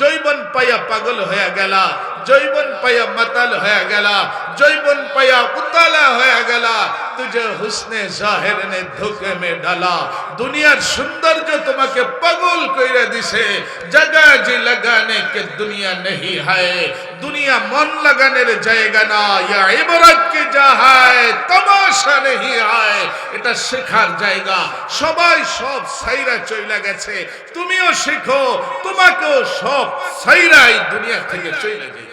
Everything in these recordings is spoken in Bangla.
জৈবন পাইয়া পাগল হয়ে গেলা, জৈবন পাইয়া মাতাল হয়ে গেলা, জৈবন পাইয়া উতালা হয়ে গেলা তুঝে হুসনে জাহের নে ধোকে মে ডালা। দুনিয়ার সৌন্দর্য তোমাকে পাগল কইরা দিছে। জায়গা যে লাগানে কে দুনিয়া নেহি হায়। দুনিয়া মন লাগানের জায়গা না, ইয়া ইবরত কি যা হায়, তামাশা নেহি হায়। এটা শেখার জায়গা। সবাই সব সাইরা চইলা গেছে। তুমিও শেখো, তোমাকেও সব সাইরাই দুনিয়া থেকে চইলা যাইতে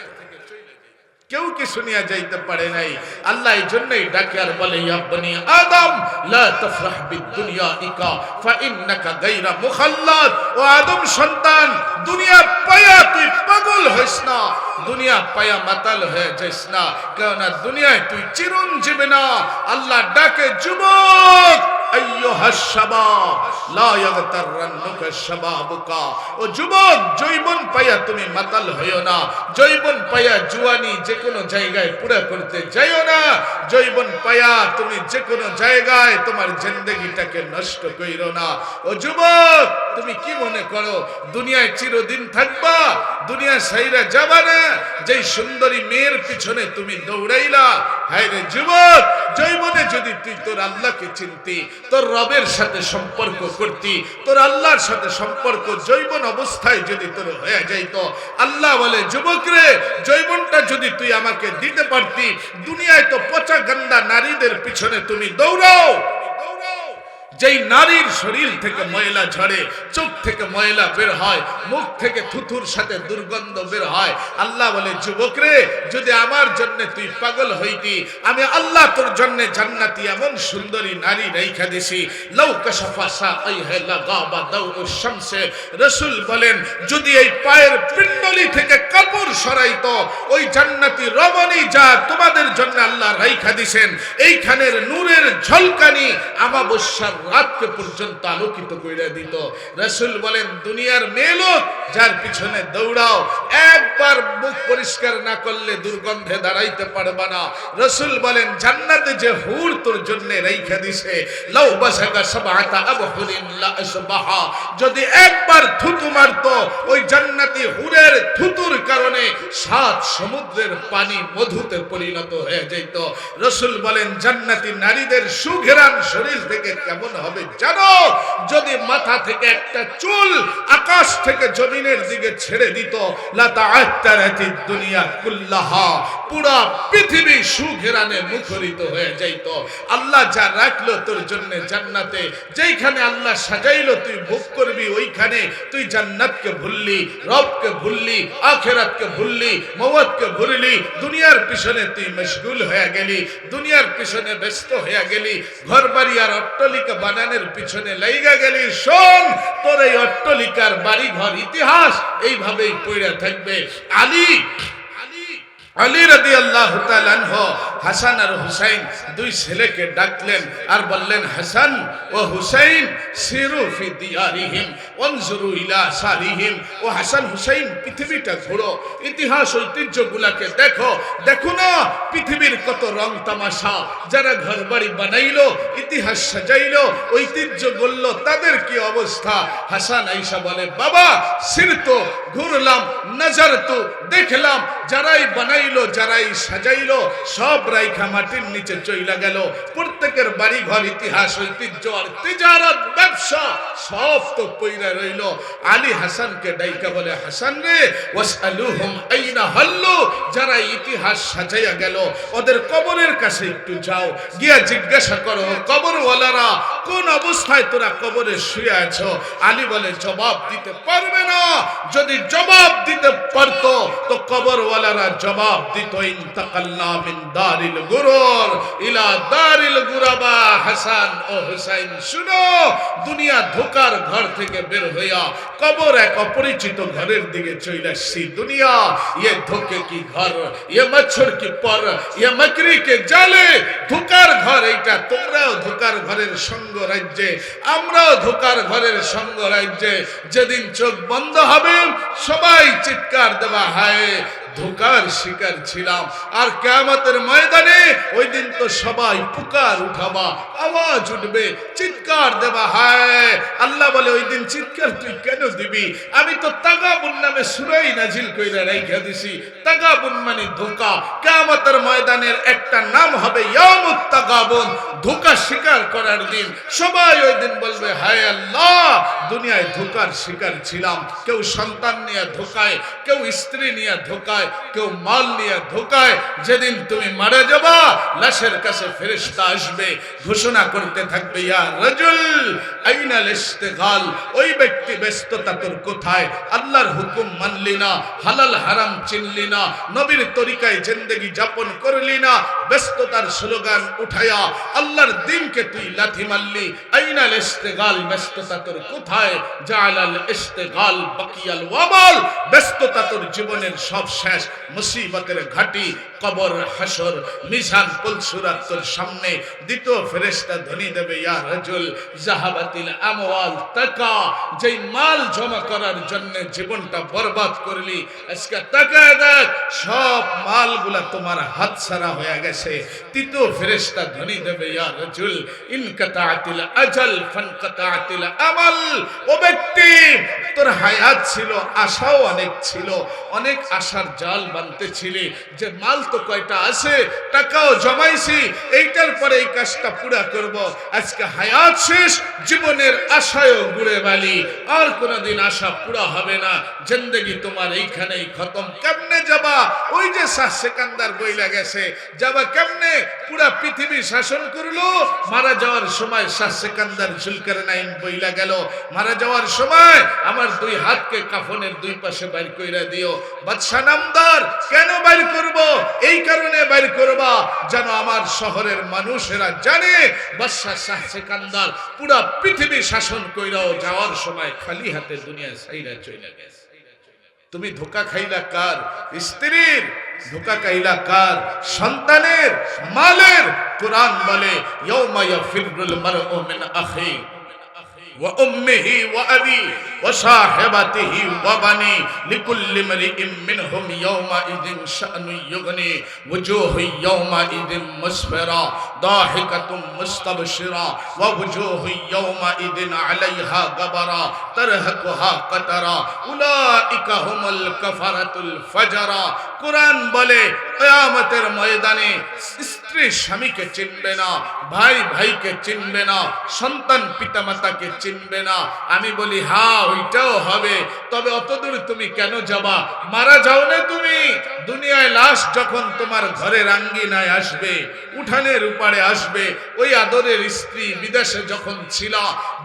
কেউ কি শুনিয়া যাইতে পারে নাই। আল্লাহ এই জন্যই ডাকে আর বলে, ইয়া বনি আদম, লা তাফরাহ বিদুনিয়া ইকা ফা ইন্নাকা গায়রা মুখাল্লাদ। ও আদম সন্তান দুনিয়া পায়া তুই পাগল হইস না দুনিয়া পায়া মাতাল হয়ে যাইস না, কেননা দুনিয়ায় তুই চিরঞ্জীবী না। আল্লাহ ডাকে, যুবক আইয়ুহা শাবাব লা ইয়াগতাররান্নুকা শাবাবুকা। ও যুবক, জৈবন পাইয়া তুমি মাতাল হইও না। জৈবন পাইয়া জুয়ানি যে কোনো জায়গায় পুরা করতে যাইও না। জৈবন তুমি যে কোনো জায়গায় তোমার জিন্দগিটাকে নষ্ট কইরো না। ও যুবক, তুমি কি মনে করো, দুনিয়ায় চিরদিন থাকবা? দুনিয়া সাইরা যাবা না? যেই সুন্দরী মেয়ের পিছনে তুমি দৌড়াইলা হায় রে যুবক, জৈবনে যদি তুই তোর আল্লাহকে চিনতি তোর রবের সাথে সম্পর্ক করতি, তোর আল্লাহর সাথে সম্পর্ক জৈবন অবস্থায় যদি তোর হয়ে যাইত। আল্লাহ বলে, যুবক রে জৈবনটা যদি তুই আমাকে দিতে পারতি, দুনিয়ায় তো পচা গন্দা নারীদের পিছনে তুমি দৌড়াও। যেই নারীর শরীর থেকে ময়লা ঝরে, চোখ থেকে ময়লা বের হয়, মুখ থেকে থুথুর সাথে দুর্গন্ধ বের হয়, আল্লাহ বলে, যুবক রে, যদি আমার জন্য তুই পাগল হইতি, আমি আল্লাহ তোর জন্য জান্নাতি এমন সুন্দরী নারী রেখা দিছি। লৌ কাশাফা সা আইহে লাগাবা দাউ শামসে। রাসূল বলেন, যদি এই পায়ের পিণ্ডলি থেকে কাপড় সরাইতো, ওই জান্নাতি রমণী যা তোমাদের জন্য আল্লাহ রেখা দিছেন, এইখানের নূরের ঝলকানি, আমাবস্যার রাতকে পর্যন্ত আলোকিত করে দিত। রসুল বলেন, দুনিয়ার মেয়ে যার পিছনে দৌড়াও, একবার মুখ পরিষ্কার না করলে দুর্গন্ধে দাঁড়াইতে পারবা না। রসুল বলেন, জান্নাতে যে হুর তোর জন্য রেখে দিছে, লাউ বাসাকা সাবাতা আবহুরিন আসবাহা যদি একবার থুতু মারতো, ওই জান্নাতি হুরের থুতুর কারণে সাত সমুদ্রের পানি মধুতে পরিণত হয়ে যেত রসুল বলেন, জান্নাতি নারীদের সুঘেরান শরীর থেকে কেমন হবে। জানো, যদি মাথা থেকে একটা চুল আকাশ থেকে জমিনের দিকে ছেড়ে দিত দুনিয়া কুল্লাহা, পুরা পৃথিবী সুঘেরানে মুখরিত হয়ে যাইত। আল্লাহ যা রাখল তোর জন্য জান্নাতে, যেইখানে আল্লাহ সাজাইলো, তুই ভোগ করবি ওইখানে। তুই জান্নাতকে ভুললি, রবকে ভুললি, আখেরাতকে ভুললি ভুললি, দুনিয়ার পিছনে তুই মশগুল হয়ে গেলি, দুনিয়ার পিছনে ব্যস্ত হয়ে গেলি ঘর বাড়ি আর অট্টলিকা বানানোর পিছনে লাইগা গেলি, শোন, তোর এই অট্টলিকার বাড়িঘর ইতিহাস এইভাবেই পড়ে থাকবে। আলী আলী আলী রাদি আল্লাহ হাসান আর হুসাইন দুই ছেলেকে ডাকলেন আর বললেন, হাসান ও হুসাইন, সিরু ফি দিয়ারিহিম, ওয়ানজুরু ইলা সারিহিম। ও হাসান হুসাইন, পৃথিবীটা ঘোরো, ইতিহাস, ঐতিহ্যগুলাকে দেখো। দেখো না পৃথিবীর কত রং তামাশা, যারা ঘর বাড়ি বানাইলো, ইতিহাস সাজাইলো, ঐতিহ্য গড়লো তাদের কি অবস্থা? হাসান আইসা বলে, বাবা, সির তো, ঘুরলাম নজর তো দেখলাম, যারাই বানাইলো, যারাই সাজাইলো, সব রাইখা মাটির নিচে চইলা গেল। প্রত্যেকের বাড়ি ঘর ইতিহাস, ঐতিহ্য আর তিজারত ব্যবসা সব তো পইরা রইল। আলী হাসানকে ডাইকা বলে, হাসান রে, ওয়াসআলুহুম আইনা হাল্লু? যারা ইতিহাস সাজাইয়া গেল, ওদের কবরের কাছে একটু যাও। গিয়া জিজ্ঞাসা করো, কবরওয়ালারা কোন অবস্থায় তোরা কবরে শুয়ে আছো? আলী বলে, জবাব দিতে পারবে না। যদি জবাব দিতে পারতো, তো কবরওয়ালারা জবাব দিত, ইন্তাকাল্লা মিন দারিল গুরুর, ইলা দারিল গুরাবা, হাসান ও হুসাইন শুনো, দুনিয়া ধোকার ঘর থেকে বের হইয়া কবর এক অপরিচিত ঘরের দিকে চলে আসছি। দুনিয়া ইয়ে ধোকে কি ঘর ইয়ে মচ্ছর কি পর ইয়ে মকরি কে জালে, ধোকার ঘর এইটা তোমরাও ধোকার ঘরের সঙ্গ রাজ্যে, আমরাও ধোকার ঘরের সঙ্গ রাজ্যে। যেদিন চোখ বন্ধ হবে, সবাই চিৎকার দেওয়া হয় ধোকার শিকার ছিলাম। আর কেয়ামতের ময়দানে ওই দিন তো সবাই পুকার উঠাবা, আওয়াজ উঠবে, চিৎকার দেবা, হায়! আল্লাহ বলে, ওই দিন চিৎকার তুই কেন দিবি? আমি তো তাগাবুন নামে সুরাই নাজিল কইরা রাইখা দিছি। তাগাবুন মানে ধোকা। কেয়ামতের ময়দানের একটা নাম হবে ইয়ামুত তাগাবুন, ধোকা শিকার করার দিন। সবাই ওই দিন বলবে, হায় আল্লাহ! দুনিয়ায় ধোকার শিকার ছিলাম। কেউ সন্তান নিয়ে ধোকায়, কেউ স্ত্রী নিয়ে ধোকায় কেউ মাল নিয়ে ধোকায়, যেদিন তুমি যাবা, লাশের কাছে ফেরেশতা আসবে, ঘোষণা করতে থাকবে, ইয়া রাজুল আইনাল ওই ব্যক্তি ব্যস্ততা তোর কোথায়? আল্লাহর হুকুম মানলি না, হালাল হারাম চিনলি না, নবীর তরিকায় জিন্দেগি যাপন করলি না, ব্যস্ততার স্লোগান আল্লাহর দিনকে তুই লাথি মারলি আইনাল ব্যস্ততা তোর কোথায়? জালাল ইস্তেগাল, বাকিয়াল ওয়াবাল ব্যস্ততা তোর জীবনের সব শেষ। মুসিবতের ঘাটি, কবর হাসর মিজান পুলসুরাত তোর সামনে। দ্বিতীয় ফেরেশতা ধ্বনি দেবে, ইয়া রাজুল, জাহাবাতিল আমওয়াল টাকা যেই মাল জমা করার জন্য জীবনটা বরবাদ করলি, আজকে তাকায় দেখ, সব মালগুলা তোমার হাত ছাড়া হয়ে গেছে। তৃতীয় ফেরেশতা ধ্বনি দেবে, ইয়া রাজুল ইনকাতাতিল আজাল ফানকাতাতিল আমাল। ও ব্যক্তি, তোর হায়াত ছিল, আশাও অনেক ছিল। অনেক আশার জাল বানতেছিলি যে মাল তো কয়টা আছে, টাকাও জমাইছি, এইটার পরে এই কাজটা পুরা করব। আজকে হায়াত শেষ, জীবনের আশায়ও ঘুরে বালি। আর কোনোদিন আশা পুরা হবে না, জিন্দেগি তোমার এইখানেই খতম। কেমনে যাবা? ওই যে শাহ সেকান্দার বইলা গেছে, যাবা কেমনে? পুরা পৃথিবী শাসন করল, মারা যাওয়ার সময় শাহ সেকান্দার জুলকার নাইন বইলা গেল। মারা যাওয়ার সময় আমার দুই হাতকে কাফনের দুই পাশে বাইর কইরা দিও। বাদশা নামদার কেন বাইর করব? এই কারণে বাইর করবা যেন আমার শহরের মানুষেরা জানে বাদশা শাহ সেকান্দার পুরা পৃথিবী শাসন কইরাও যাওয়ার সময় খালি হাতে দুনিয়া সাইরা চইলা গেছে। তুমি ধোকা খাইলা কার? স্ত্রীর। ধোকা খাইলা কার? সন্তানের? মালের? কোরআন বলে, ইয়াউমা ইয়াফিরুল মারউ মিন আখি وأمه وأبي وصاحبته وبني لكل امرئ منهم يومئذ شأن يغني وجوه يومئذ مسفرة ضاحكة مستبشرة ووجوه يومئذ عليها غبرة ترهقها قترة أولئك هم الكفرة الفجرة কোরআন বলে কিয়ামতের ময়দানে স্ত্রী স্বামীকে চিনবে না, ভাই ভাইকে চিনবে না, সন্তান পিতামাতাকে চিনবে না। আমি বলি হ্যাঁ ওইটাও হবে। তবে অত অতদূর তুমি কেন যাবা? মারা যাও না তুমি। দুনিয়ায় লাশ যখন তোমার ঘরের আঙ্গিনায় আসবে, উঠানের উপারে আসবে, ওই আদরের স্ত্রী বিদেশে যখন ছিল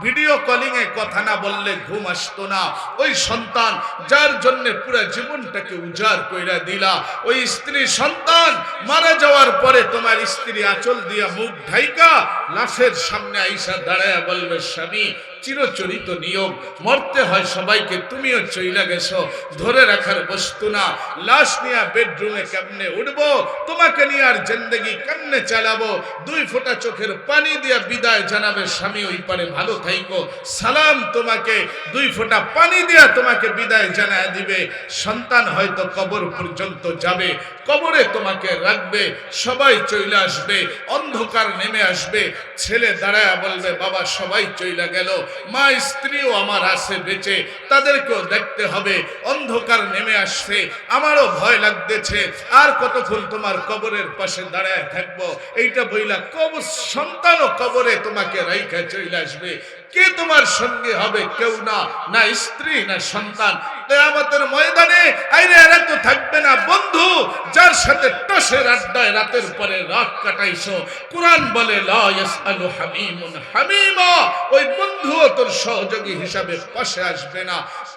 ভিডিও কলিং এ কথা না বললে ঘুম আসতো না। ওই সন্তান যার জন্য পুরো জীবনটাকে উজাড় কইরা দিলা, ওই স্ত্রী সন্তান মারা যাওয়ার পরে তোমার স্ত্রী আঁচল দিয়া মুখ ঢাইকা লাশের সামনে আইসা দাঁড়ায় বলবে, স্বামী চিরচরিত নিয়ম। মরতে হয় সবাইকে, তুমিও চইলা গেছো। ধরে রাখার বস্তু না। লাশ নিয়ে বেডরুমে কেমনে উঠবো? তোমাকে নিয়ে আর জিন্দগি কেমনে চালাবো? দুই ফোঁটা চোখের পানি দিয়া বিদায় জানাবে স্বামী ওই পারে। ভালো থাইকো। সালাম তোমাকে। দুই ফোঁটা পানি দিয়া তোমাকে বিদায় জানায় দিবে। সন্তান হয়তো কবর পর্যন্ত যাবে। কবরে তোমাকে রাখবে। সবাই চইলে আসবে। অন্ধকার নেমে আসবে। ছেলে দাঁড়ায় বলবে, বাবা, সবাই চইলা গেল। মা স্ত্রীও আমার আছে বেঁচে, তাদেরকেও দেখতে হবে। অন্ধকার নেমে আসছে, আমারও ভয় লাগতেছে। আর কতক্ষণ তোমার কবরের পাশে দাঁড়ায় থাকব? এইটা বইলা কব সন্তানও কবরে তোমাকে রাইখা চলে আসবে। কে তোমার সঙ্গে হবে? কেউ না না স্ত্রী, না সন্তান। আমাদের ময়দানে, আইরে, এরা তো থাকবে না, বন্ধু। যার সাথে টসের আড্ডায় রাতের পরে রাত কাটাইছো, কোরআন বলে, লা ইয়াসআলু হামিমুন হামিমা। ওই বন্ধুও তোর সহযোগী হিসাবে পাশে আসবে না।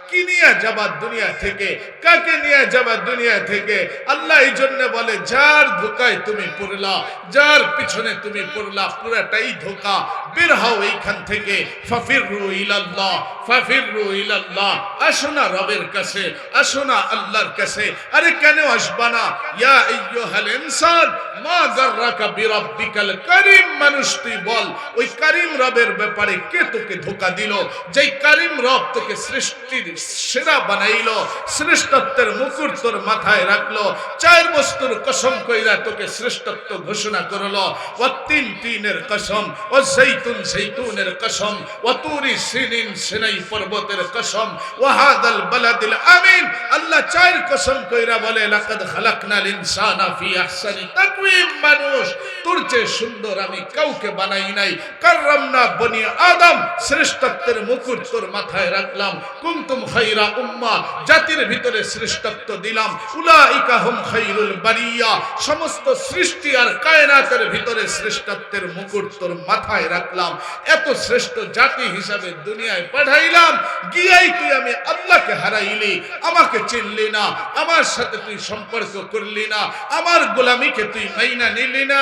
কি নিয়ে যাবার দুনিয়া থেকে? কাকে নিয়ে যাবার দুনিয়া থেকে? আল্লাহ এই জন্য বলে, যার ধোকায় তুমি পড়লা, যার পিছনে তুমি পড়লা, পুরাটাই ধোকা। বের হও এইখান থেকে। ফাফিরু ইলাল্লাহ ফাফিরু ইলাল্লাহ। আসো না রবের কাছে, আসো না আল্লাহর কাছে। আরে কেন আসবা না? ইয়া আইয়ুহাল ইনসান, মা গাররাকা বিরাব্বিকাল কারীম, মানুষ তুই বল, ওই কারীম রবের ব্যাপারে কে তোকে ধোকা দিল? যেই কারীম রব তোকে সৃষ্টির সেরা বানাইলো, শ্রেষ্ঠত্বের মুকুট তোর মাথায় রাখল, চার বস্তুর কসম কইরা তোকে শ্রেষ্ঠত্ব ঘোষণা করল ও তিন তিনের কসম, ও জৈতুন জৈতুনের কসম, ও তুরি সিনিন সিনাই পর্বতের কসম, ও হাদাল বালাদিল আমিন। আল্লাহ চায়ের কসম কইরা বলে লাকাদ খালাকনাল ইনসানা ফি আহসানি তাকওয়িম মানুষ। চেয়ে সুন্দর আমি কাউকে বানাই নাই। কাররামনা বনি আদম শ্রেষ্ঠত্বের মুকুট তোর মাথায় রাখলাম। কুনতুম খাইরা উম্মাহ জাতির ভিতরে শ্রেষ্ঠত্ব দিলাম। উলাইকা হুম খাইরুল বারিয়া, সমস্ত সৃষ্টি আর কায়নাতের ভিতরে শ্রেষ্ঠত্বের মুকুট তোর মাথায় রাখলাম। এত শ্রেষ্ঠ জাতি হিসাবে দুনিয়ায় পাঠাইলাম। গিয়াই তুই আমি আল্লাহকে হারাইলি, আমাকে চিনলি না, আমার সাথে তুই সম্পর্ক করলি না, আমার গোলামিকে তুই মাইনা নিলি না।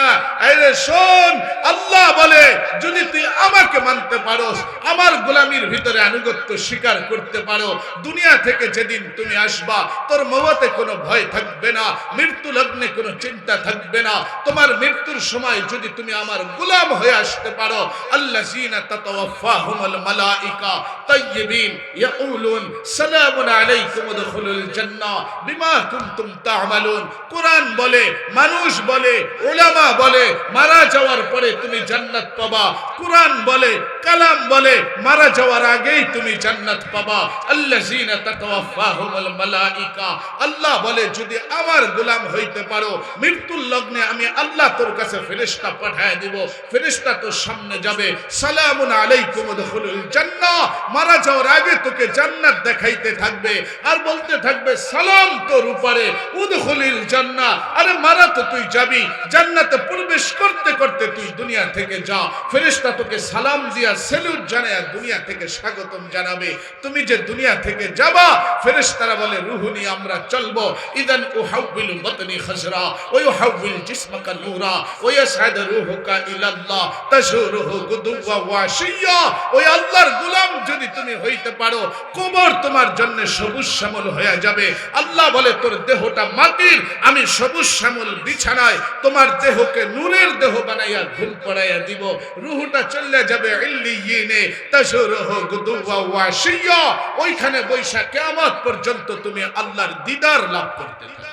আরে শোন। আল্লাহ বলে, যদি তুই আমাকে মানতে পারোস, আমার গোলামির ভিতরে আনুগত্য স্বীকার করতে পারো। দুনিয়া থেকে যেদিন তুমি আসবা, তোর মৌতে কোনো ভয় থাকবে না, মৃত্যু লগ্নে কোনো চিন্তা থাকবে না। তোমার মৃত্যুর সময় যদি তুমি আমার গোলাম হয়ে আসতে পারো আল্লাহ জিনা তাতাওয়াফাহুমুল মালাইকা তাইয়িবিন ইয়াকুলুন, সালামুন আলাইকুম উদখুলুল জান্নাহ বিমা কুনতুম তা'মালুন। কোরআন বলে, মানুষ বলে ওলামা বলে মারা যাওয়ার পরে তুমি জান্নাত পাবা। কোরআন বলে, কালাম বলে, মারা যাওয়ার আগেই তুমি জান্নাত পাবা। আল্লাযীনা তাতাওয়াফাহুমুল মালাইকা। আল্লাহ বলে, যদি আমার গোলাম হইতে পারো, মৃত্যুর লগ্নে আমি আল্লাহ তোর কাছে ফেরেশতা পাঠায় দিব। ফেরেশতা তোর সামনে যাবে। সালামুন আলাইকুম উদখুলুল জান্নাহ। মারা যাওয়ার আগে তোকে জান্নাত দেখাইতে থাকবে। আর বলতে থাকবে, সালাম তোর উপরে, উদখুলিল জান্নাহ। আরে মারা তো তুই যাবি। জান্নাতে প্রবেশ করতে করতে তুই দুনিয়া থেকে যা। ফেরেশতা তোকে সালাম দিয়া, সেলুট জানায় দুনিয়া থেকে স্বাগতম জানাবে। তুমি যে দুনিয়া থেকে যাবা, ফেরেশতারা বলে রুহুনি আমরা চলবো। ইদান উহাউবিল বতনি খসরা ওই উহাউবিল জিসমাকা নূরা, ওই সাদ রুহুকা ইলাল্লাহ তাশুরুহু গুদুওয়া ওয়াশিয়া ওই আল্লাহর গোলাম যদি তুমি হইতে পারো কবর তোমার জন্য সবুজ শ্যামল হয়ে যাবে। আল্লাহ বলে, তোর দেহটা মাটির, আমি সবুজ শ্যামল বিছানায়, তোমার দেহকে নূরের দেহ বানাইয়া, ঘুম পড়াইয়া দিব। রুহুটা চলে যাবে ইল্লিয়িনে, তাশুরুহু গুদুওয়া ওয়াশিয়া ওইখানে বৈশা কিয়ামত পর্যন্ত তুমি আল্লাহর দিদার লাভ করতে থাকবে।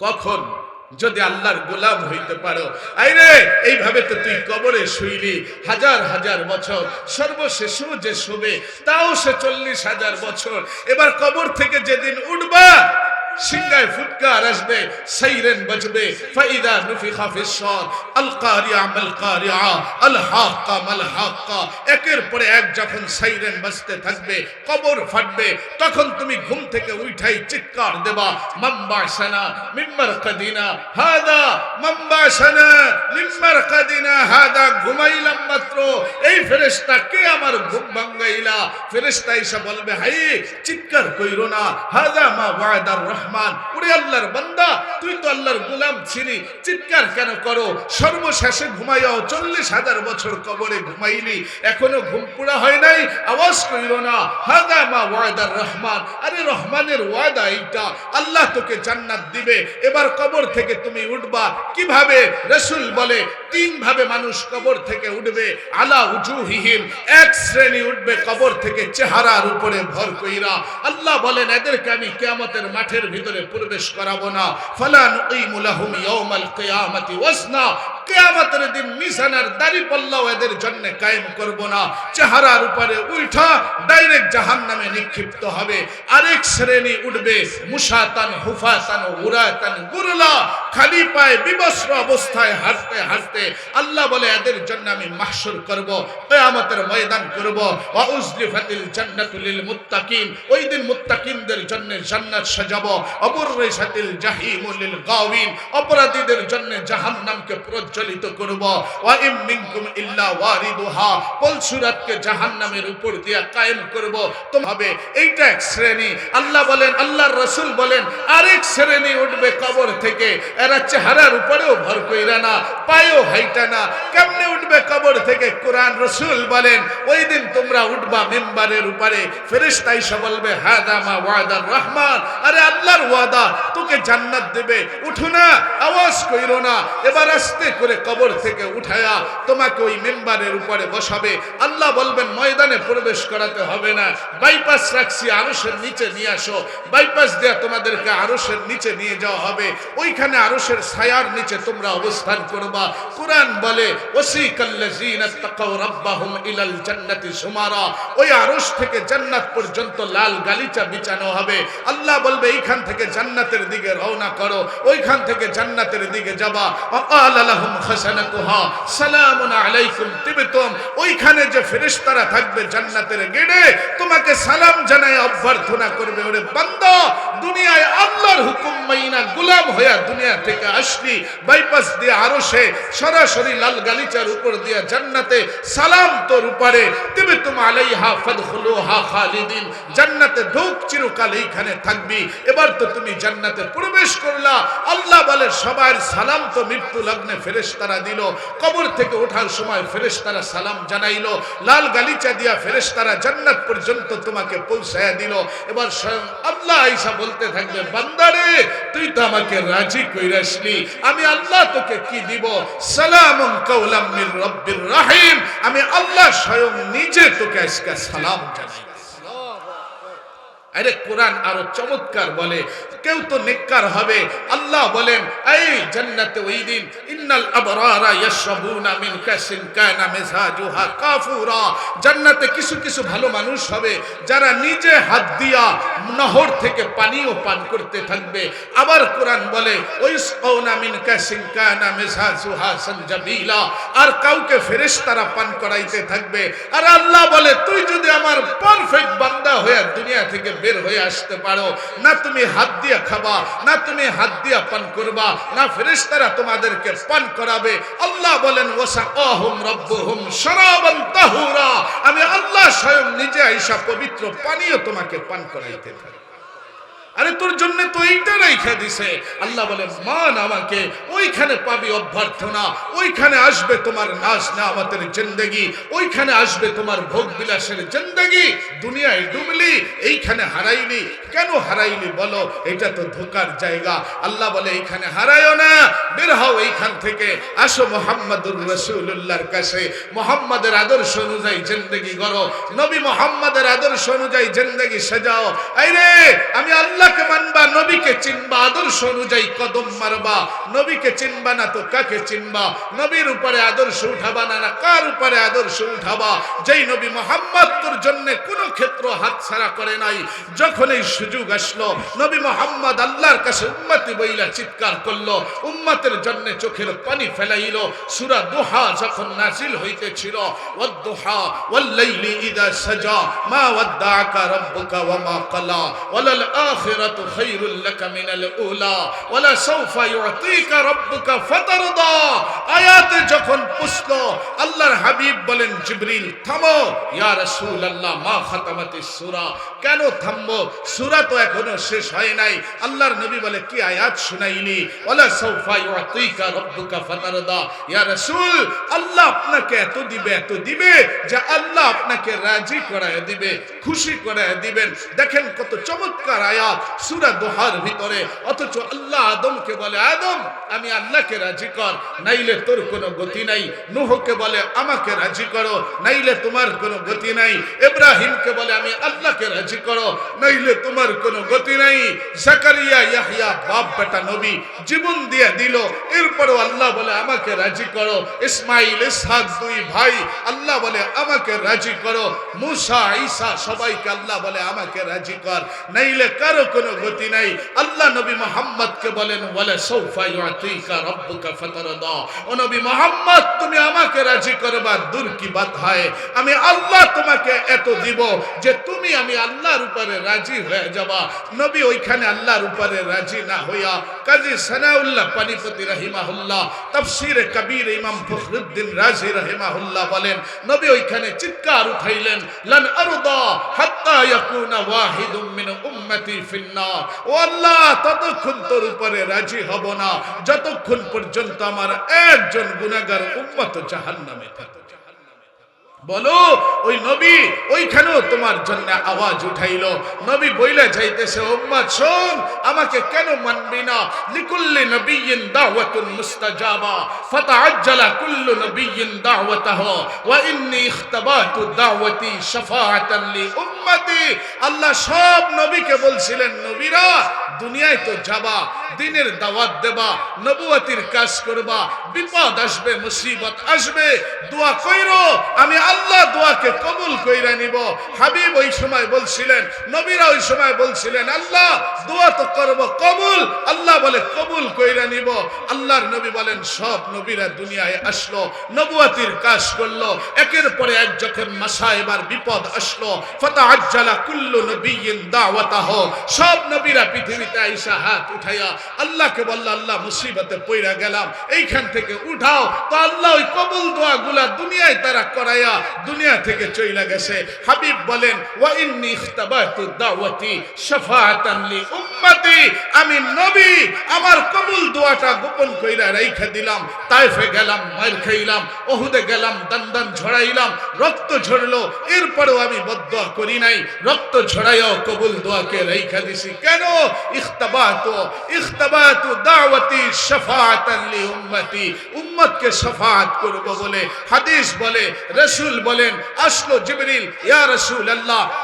কখন? যদি আল্লাহর গোলাম হইতে পারো। আইরে, এইভাবে তো তুই কবরে শুইলি হাজার হাজার বছর। সর্বশেষও যে শোবে, তাও সে চল্লিশ হাজার বছর। এবার কবর থেকে যেদিন উঠবা সিংগায় ফুটকার আসবে, সাইরেন বাজবে। ফাইদা নুফিখা ফিস সর আল কারিয়া মাল কারিয়া আল হাক্কা মাল হাক্কা একের পরে এক যখন সাইরেন বাজতে থাকবে, কবর ফাটবে, তখন তুমি ঘুম থেকে উঠাই চিৎকার দেবা মাম্বা সানা মিম্মার কাদিনা, হাদা মাম্বা সানা মিম্মার কাদিনা, হাদা ঘুমাইলাম মাত্র। এই ফেরেশতা কে আমার ঘুম ভাঙ্গাইলা? ফেরেশতা এসে বলবে, হাই, চিৎকার কইরো না, হাদা মা ওয়াদার রহমান ওরে আল্লাহর বান্দা, তুই তো আল্লাহর গোলাম ছিলি, চিৎকার কেন করো? সর্বশেষে ঘুমাইয়াও চল্লিশ হাজার বছর কবরে ঘুমাইলি, এখনও ঘুম পুরা হয় নাই, আওয়াজ কইরো না, হাদা মা ওয়াদার রহমান আরে রহমানের ওয়াদা এইটা, আল্লাহ তোকে জান্নাত দিবে, এবার কবর থেকে তুমি উঠবা, কীভাবে? রসুল বলে, তিন ভাবে মানুষ কবর থেকে উঠবে, আলা উজুহিহিম, এক শ্রেণি উঠবে কবর থেকে চেহারার উপরে ভর কইরা, আল্লাহ বলেন, এদেরকে আমি কিয়ামতের মাঠের ভিতরে প্রবেশ করাবো না। ফালা নুকিমু লাহুম ইয়াউমাল কিয়ামাতি ওয়াজনা। কিয়ামতের দিন মিজানের দাড়ি পাল্লাও এদের জন্য কায়েম করব না। চেহারার উপরে উঠা ডাইরেক্ট জাহান্নামে নিক্ষিপ্ত হবে। আরেক শ্রেণি উঠবে মুসাতান হুফাতান, উরাতান, গুরলা। খালি পায়ে বিবস্ত্র অবস্থায় হাঁটতে হাঁটতে আল্লাহ বলে, এদের জন্য আমি মাহশুর করব, কিয়ামতের ময়দান করব। ওয়া উজলিফাতিল জান্নাতু লিল মুত্তাকিন। ওই দিন মুত্তাকিনদের জন্য জান্নাত সাজাবো। অবররিসাতিল জাহিমু লিল গাওয়িন। অপরাধীদের জন্য জাহান্নামকে প্রজ্বলিত করব। ওয়া ইম মিনকুম ইল্লা ওয়ারিদুহা। পলসুরাতকে জাহান্নামের উপর দিয়া কায়েম করব। তো হবে এইটা এক শ্রেণি। আল্লাহ বলেন, আল্লাহর রাসূল বলেন, আরেক শ্রেণি উঠবে কবর থেকে। এরা চেহারার উপরেও ভর কইরা না, পায়েও হাইটা না। কেমনে উঠবে কবর থেকে? কোরআন রসুল বলেন, ওই দিন তোমরা উঠবা মেম্বারের উপরে। ফেরেশতা এসে বলবে, হাদা মা ওয়াদার রহমান। আরে আল্লাহর ওয়াদা তো অমুকে জান্নাত দেবে। উঠো না, আওয়াজ কইরো না। এবার আস্তে করে কবর থেকে উঠায়া তোমাকে ওই মেম্বারের উপরে বসাবে। আল্লাহ বলবেন, ময়দানে প্রবেশ করাতে হবে না। বাইপাস রাখছি, আরশের নিচে নিয়ে আসো। বাইপাস দেয়া তোমাদেরকে আরশের নিচে নিয়ে যাওয়া হবে। ওইখানে আরশের ছায়ার নিচে তোমরা অবস্থান করবা। কোরআন বলে তাকাউ রাব্বাহুম ইলাল সুমারা। ওই আরশ থেকে জান্নাত পর্যন্ত লাল গালিচা বিছানো হবে। আল্লাহ বলবে, এইখান থেকে জান্নাতের দিকে রওনা করো। ওইখান থেকে জান্নাতের দিকে যাবা। ওয়াকালা লাহুম সালামুন আলাইকুম তিবতুম। ওইখানে যে ফেরেশতারা থাকবে জান্নাতের গেটে, তোমাকে সালাম জানায়, অভ্যর্থনা করবে, ওরে বান্দা, দুনিয়ায় আল্লাহর হুকুম মাইনা গোলাম হইয়া দুনিয়া থেকে আসলি, বাইপাস দিয়ে সরাসরি লাল গালিচার উপর জান্নাতে সালাম তোর উপরে আলাইহা ফাদখুলুহা খালিদিন। জান্নাতে চিরকাল এইখানে থাকবি। এবার তো তুমি জান্নাতে প্রবেশ করলা। আল্লাহ বলে, সবার সালাম তো মৃত্যু লগ্নে ফেরেশতারা দিল। কবর থেকে ওঠার সময় ফেরেশতারা সালাম জানাইলো। লাল গালিচা দিয়া ফেরেশতারা জান্নাত পর্যন্ত তোমাকে পৌঁছায়া দিল। এবার স্বয়ং আল্লাহ আইসা বলতে থাকবে, বান্দারে, তুই তো আমাকে রাজি কইরাসলি। আমি আল্লাহ তোকে কি দিব? সালাম কাউলাম মির রব্বির রাহিম। আমি আল্লাহ স্বয়ং নিজে তোকে আজকে সালাম জানাই আরে কোরআন আরও চমৎকার বলে কেউ তো নেককার হবে। আল্লাহ বলেন, এই জান্নাতে ওই দিন, ইন্নাল আবরারা ইয়াশরাবুনা মিন কাসিন কানা মিজাজুহা কাফুরা। জান্নাতে কিছু কিছু ভালো মানুষ হবে যারা নিজে হাত দিয়া নহর থেকে পানিও পান করতে থাকবে। আবার কোরআন বলে ওয়াইসকাউনা মিন কাসিন কানা মিজাজুহা সনজাবিলা। আর কাউকে ফেরেশতারা পান করাইতে থাকবে। আর আল্লাহ বলে, তুই যদি আমার পারফেক্ট বান্দা হয়ে দুনিয়া থেকে বের হয়ে আসতে পারো, না তুমি হাত দিয়ে খাবা, না তুমি হাত দিয়ে পান করবা, না ফেরেশতারা তোমাদেরকে পান করাবে। আল্লাহ বলেন ওয়াসাকাহুম রাব্বুহুম শারাবান আমি আল্লাহ স্বয়ং নিজে আইসা পবিত্র পানীয় তোমাকে পান করাইতে থাকি। আরে তোর জন্য তো এইটা রেখে দিছে। আল্লাহ বলে, মান আমাকে, ওইখানে পাবি অভ্যর্থনা। ওইখানে আসবে তোমার নাচ নামাতের জিন্দগি। ওইখানে আসবে তোমার ভোগ বিলাসের জিন্দগি। দুনিয়ায় ডুবলি, এইখানে হারাইলি। কেন হারাইলি বলো? এটা তো ধোকার জায়গা। আল্লাহ বলে, এইখানে হারাইও না। বের হও এইখান থেকে। আসো মোহাম্মদুর রসুল্লাহর কাছে। মোহাম্মদের আদর্শ অনুযায়ী জিন্দগি করো। নবী মোহাম্মদের আদর্শ অনুযায়ী জিন্দগি সাজাও। আইরে, আমি আল্লাহকে মানবা, নবীকে চিনবা, আদর্শ অনুযায়ী কদম মারবা। নবীকে চিনবা না তো কাকে চিনবা? নবীর উপরে আদর্শ উঠাবা না কার উপরে আদর্শ উঠাবা? যেই নবী মোহাম্মদ তোর জন্য কোন ক্ষেত্র হাতছাড়া করে নাই। যখন এই সুযোগ আসলো, নবী মোহাম্মদ আল্লাহর কাছে উম্মতি বইলা চিৎকার করল, উম্মতের জন্য চোখের পানি ফেলাইলো। সূরা দোহা যখন নাজিল হইতেছিল, ওয়াদ-দুহা ওয়াল-লাইলি ইযা সাজা, মা ওয়াদ্দাআকা রাব্বুকা ওয়া মা ক্বালা ওয়ালাল আখিরাতু খায়রুল লাকা মিনাল উলা, ওয়ালা সাওফা ইউতিকা রাব্বুকা ফাতারদা। আয়াতে যখন পুষলো, আল্লাহর হাবিব বলেন, জিবরিল, থামো, ইয়া রাসূলুল্লাহ, মা খাতামাতিস সূরা। কেন থামবো? সূরা তো এখনও শেষ হয় নাই। আল্লাহর নবী বলে, কি আয়াত শুনাইলি? ওয়ালা সাওফা ইউতিকা রাব্বুকা ফাতারদা। ইয়া রাসূল, আল্লাহ আপনাকে এত দিবে এত দিবে যে আল্লাহ আপনাকে রাজি করায় দিবে, খুশি করায় দিবেন। দেখেন কত চমৎকার আয়াত। সূরা দোহার ভিতরে। অথচ আল্লাহ আদমকে বলে, আদম, আমি আল্লাহকে রাজি কর। নাইলে তোর কোনো গতি নাই। নুহকে বলে, আমাকে রাজি করো। নাইলে তোমার কোনো গতি নাই। ইব্রাহিমকে বলে, আমি আল্লাহকে রাজি করো। নাইলে তোমার কোনো গতি নাই। জাকারিয়া ইয়াহইয়া বাপ, বেটা, নবী জীবন দিয়ে দিল। এরপরও আল্লাহ বলে, আমাকে রাজি করো। ইসমাইল, ইসহাক দুই ভাই, আল্লাহ বলে, আমাকে রাজি করো। মুসা, ঈসা সবাইকে আল্লাহ বলে, আমাকে রাজি কর। নাইলে কারও কোনো গতি নাই। আল্লাহ নবী মোহাম্মদকে বলেন বলে সৌফা ইউতিকা রব্বুকা ফাতারদা। ও নবী মোহাম্মদ, তুমি আমাকে রাজি করবার দূর কি বাত হয়? আমি আল্লাহ তোমাকে এত দিব যে তুমি আমি আল্লাহর উপরে রাজি হয়ে যাবা। নবী ওইখানে আল্লাহর উপরে রাজি না হইয়া কাজী সানাউল্লাহ পানিপতি রহিমাহুল্লাহ, তাফসিরে কবির ইমাম ফখরুদ্দিন রাজি রহিমাহুল্লাহ বলেন, নবী ওইখানে চিৎকার উঠাইলেন, লান আরদা হাত্তা ইয়াকুনা ওয়াহিদুম মিন উম্মতি ফিন্নার। ও ততক্ষণ তোর উপরে রাজি হব না। যতক্ষণ পর্যন্ত আমার একজন গুনাহগার উম্মত জাহান্নামে থাকে। বলো, ওই নবী ওইখানেও তোমার জন্য আওয়াজ উঠাইল। নবী বইলে যাইতেছে, উম্মত, শোন, আমাকে কেন মানবি না? লিকুল্লি নবিয়্যিন দাওয়াতুন মুস্তাজাবা কুল্লু দাওয়াতাহু, ওয়া ইন্নী ইখতাবাতু দাওয়াতি শাফাআতান লি উম্মতি আল্লাহ সব নবীকে বলছিলেন, নবীরা, দুনিয়ায় তো যাবা, দিনের দাওয়াত দেবা নবুয়তির কাজ করবা, বিপদ আসবে, মুসিবত আসবে, দোয়া কইরো, আমি আল্লাহ দোয়াকে কবুল কইরা নিব। হাবিব ওই সময় বলছিলেন, নবীরা ওই সময় বলছিলেন, আল্লাহ, দোয়া তো করব, কবুল। আল্লাহ বলে, কবুল কইরা নিব। আল্লাহর নবী বলেন, সব নবীরা দুনিয়ায় আসলো, নবুয়তির কাজ করল। একের পরে এক যখন মাসা এবার বিপদ আসলো ফতা আজ্জালা কুল্লু নবিয়িন দাওয়াতাহ। সব নবীরা পৃথিবীতে আইসা হাত উঠাইয়া আল্লাহকে বলল, আল্লাহ, মুসিবতে পইরা গেলাম, এইখান থেকে উঠাও। তো আল্লাহ ওই কবুল দোয়া গুলা দুনিয়ায় তারা করাইয়া দুনিয়া থেকে চইলা গেছে। হাবিব বলেন ওয়া ইন্নী ইখতাবাতু দাওয়াতি শাফাআতান লি উম্মতি। আমি নবী, আমার কবুল দোয়াটা গোপন কইরা রাইখা দিলাম, তাইফে গেলাম মার খাইলাম, ওহুদে গেলাম দান ঝরাইলাম রক্ত ঝরলো, এরপরেও আমি বদদোয়া করি নাই, রক্ত ঝরাইয়াও কবুল দোয়াকে রাইখা দিছি। কেন? ইখতাবাতু ইখতাবাতু দাওয়াতি শাফাআতান লি উম্মতি। উম্মতকে শাফাআত করব বলে হাদিস বলে, রাসূল বলেন, আসলো জিবরিল, ইয়া রাসূল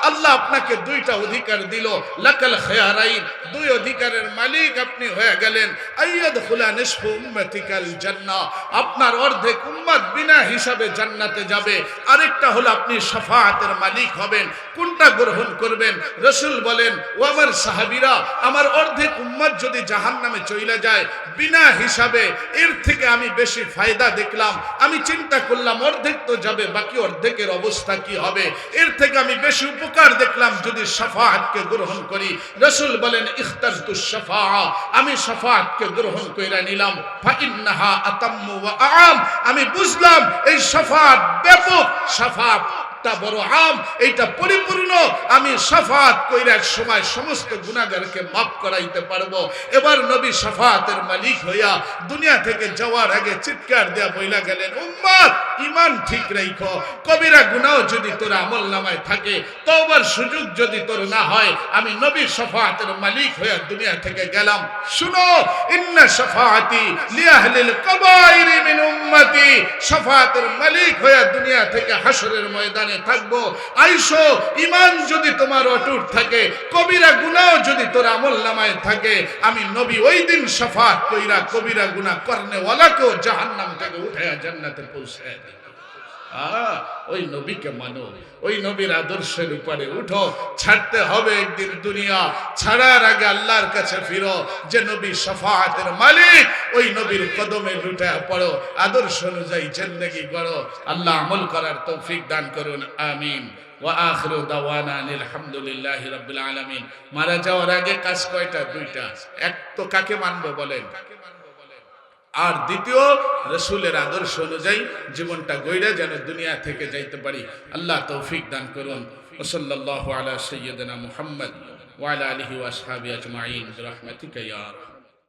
আল্লাহ আপনাকে দুইটা অধিকার দিল, লাকাল খায়ারাইন, দুই অধিকারের মালিক আপনি হয়ে গেলেন আইয়াদ খুলা নিসফু উম্মতিকাল জান্নাহ, আপনার অর্ধেক উম্মত বিনা হিসাবে জান্নাতে যাবে, আরেকটা হলো আপনি শাফাআতের মালিক হবেন, কোনটা গ্রহণ করবেন? রসুল বলেন, ও আমার সাহাবীরা, আমার অর্ধেক উম্মত যদি জাহান্নামে চইলা যায়, বিনা হিসাবে এর থেকে আমি বেশি ফায়দা দেখলাম, আমি চিন্তা করলাম অর্ধেক তো যাবে বাকি অর্ধেকের অবস্থা কি হবে? এর থেকে আমি বেশি উপকার দেখলাম যদি সাফাহাতকে গ্রহণ করি। রসুল বলেন ইখতার তু আমি সাফাহাতকে গ্রহণ করে নিলাম। ফাইন্নাহা আতাম্মু আম আমি বুঝলাম, এই সাফাত ব্যাপক। সাফাত টা বড় আম, এইটা পরিপূর্ণ। আমি সাফাত কইরা এক সময় সমস্ত গুনাহগারকে মাফ করাইতে পারব। এবার নবী সাফাতের মালিক হইয়া দুনিয়া থেকে যাওয়ার আগে চিৎকার দেয়া বইলা গেলেন, উম্মত ইমান ঠিক রাইখো। কবিরা গুনাহ যদি তোর আমল নামায় থাকে, তওবার সুযোগ যদি তোর না হয়, আমি নবী সাফাতের মালিক হইয়া দুনিয়া থেকে গেলাম। শুনো, ইন্না সাফাতি লিআহলিল কবাইরি মিন উম্মতি। সাফাতের মালিক হইয়া দুনিয়া থেকে হাসরের ময়দানে থাকব। আইসো ইমান যদি তোমার অটুট থাকে, কবিরা গুনাও যদি তোর আমল নামায় থাকে, আমি নবী ওই দিন সাফাত কইরা কবিরা গুণা করনে ওয়ালাকেও জাহান্নাম থেকে উঠে জান্নাতে পৌঁছায় দিই। ওই নবীকে মানো, ওই নবীর আদর্শের উপরে উঠো, ছাড়তে হবে একদিন দুনিয়া, ছাড়ার আগে আল্লাহর কাছে ফিরো, যে নবী সফাতের মালিক, ওই নবীর কদমে লুটে পড়ো, আদর্শ অনুযায়ী জিন্দগি করো, আল্লাহ আমল করার তৌফিক দান করুন, আমিন। ওয়াআখিরু দাওয়ানা আনিল হামদুলিল্লাহি রাব্বিল আলামিন। মারা যাওয়ার আগে কাজ কয়টা? দুইটা। এক তো কাকে মানবো বলেন? আর দ্বিতীয়, রসুলের আদর্শ অনুযায়ী জীবনটা গইরা যেন দুনিয়া থেকে যাইতে পারি। আল্লাহ তৌফিক দান করুন। ওসল্লাহ আলা সৈয়দনা মুহাম্মদ ওয়ালা আলহি ওয়াসহাবি আজমাইন। রহমতিকা